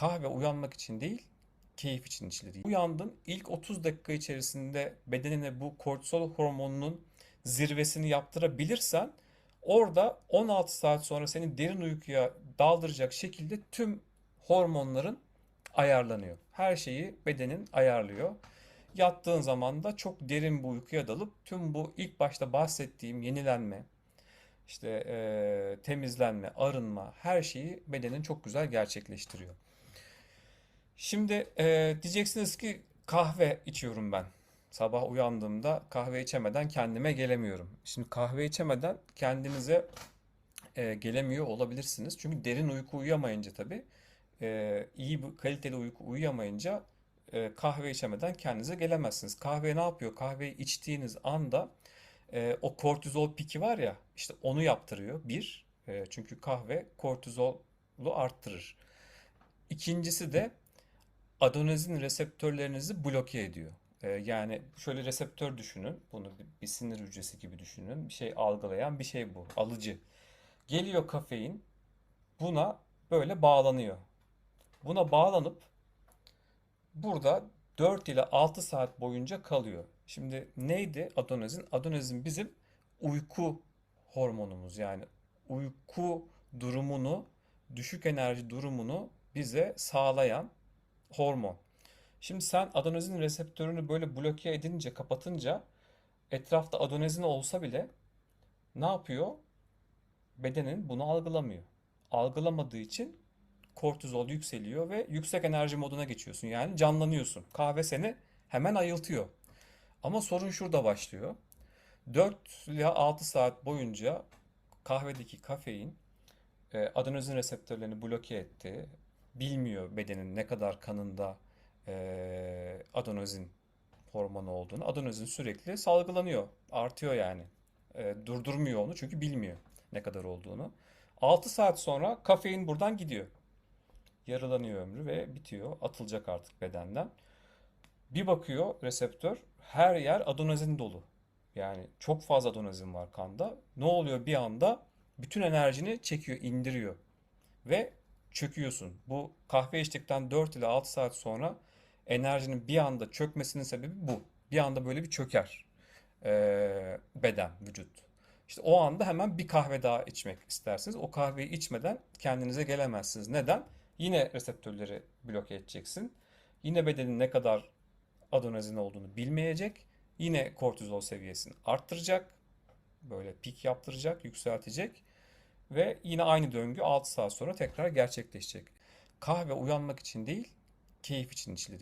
kahve uyanmak için değil, keyif için içilir. Uyandın, ilk 30 dakika içerisinde bedenine bu kortizol hormonunun zirvesini yaptırabilirsen orada 16 saat sonra seni derin uykuya daldıracak şekilde tüm hormonların ayarlanıyor. Her şeyi bedenin ayarlıyor. Yattığın zaman da çok derin bir uykuya dalıp tüm bu ilk başta bahsettiğim yenilenme, işte eee, temizlenme, arınma her şeyi bedenin çok güzel gerçekleştiriyor. Şimdi eee, diyeceksiniz ki kahve içiyorum ben. Sabah uyandığımda kahve içemeden kendime gelemiyorum. Şimdi kahve içemeden kendinize e, gelemiyor olabilirsiniz. Çünkü derin uyku uyuyamayınca tabii e, iyi kaliteli uyku uyuyamayınca e, kahve içemeden kendinize gelemezsiniz. Kahve ne yapıyor? Kahveyi içtiğiniz anda e, o kortizol piki var ya işte onu yaptırıyor. Bir, e, çünkü kahve kortizolu arttırır. İkincisi de adenozin reseptörlerinizi bloke ediyor. Ee, yani şöyle reseptör düşünün. Bunu bir, sinir hücresi gibi düşünün. Bir şey algılayan bir şey bu. Alıcı. Geliyor kafein. Buna böyle bağlanıyor. Buna bağlanıp burada 4 ile 6 saat boyunca kalıyor. Şimdi neydi adenozin? Adenozin bizim uyku hormonumuz. Yani uyku durumunu, düşük enerji durumunu bize sağlayan hormon. Şimdi sen adenozin reseptörünü böyle bloke edince, kapatınca etrafta adenozin olsa bile ne yapıyor? Bedenin bunu algılamıyor. Algılamadığı için kortizol yükseliyor ve yüksek enerji moduna geçiyorsun. Yani canlanıyorsun. Kahve seni hemen ayıltıyor. Ama sorun şurada başlıyor. 4 ila 6 saat boyunca kahvedeki kafein e, adenozin reseptörlerini bloke etti. Bilmiyor bedenin ne kadar kanında e, adenozin hormonu olduğunu. Adenozin sürekli salgılanıyor. Artıyor yani. E, durdurmuyor onu çünkü bilmiyor ne kadar olduğunu. 6 saat sonra kafein buradan gidiyor. Yarılanıyor ömrü ve bitiyor. Atılacak artık bedenden. Bir bakıyor reseptör her yer adenozin dolu. Yani çok fazla adenozin var kanda. Ne oluyor bir anda? Bütün enerjini çekiyor, indiriyor ve çöküyorsun. Bu kahve içtikten 4 ile 6 saat sonra enerjinin bir anda çökmesinin sebebi bu. Bir anda böyle bir çöker ee, beden, vücut. İşte o anda hemen bir kahve daha içmek istersiniz. O kahveyi içmeden kendinize gelemezsiniz. Neden? Yine reseptörleri bloke edeceksin. Yine bedenin ne kadar adenozin olduğunu bilmeyecek. Yine kortizol seviyesini arttıracak. Böyle pik yaptıracak, yükseltecek. Ve yine aynı döngü 6 saat sonra tekrar gerçekleşecek. Kahve uyanmak için değil, keyif için içilir.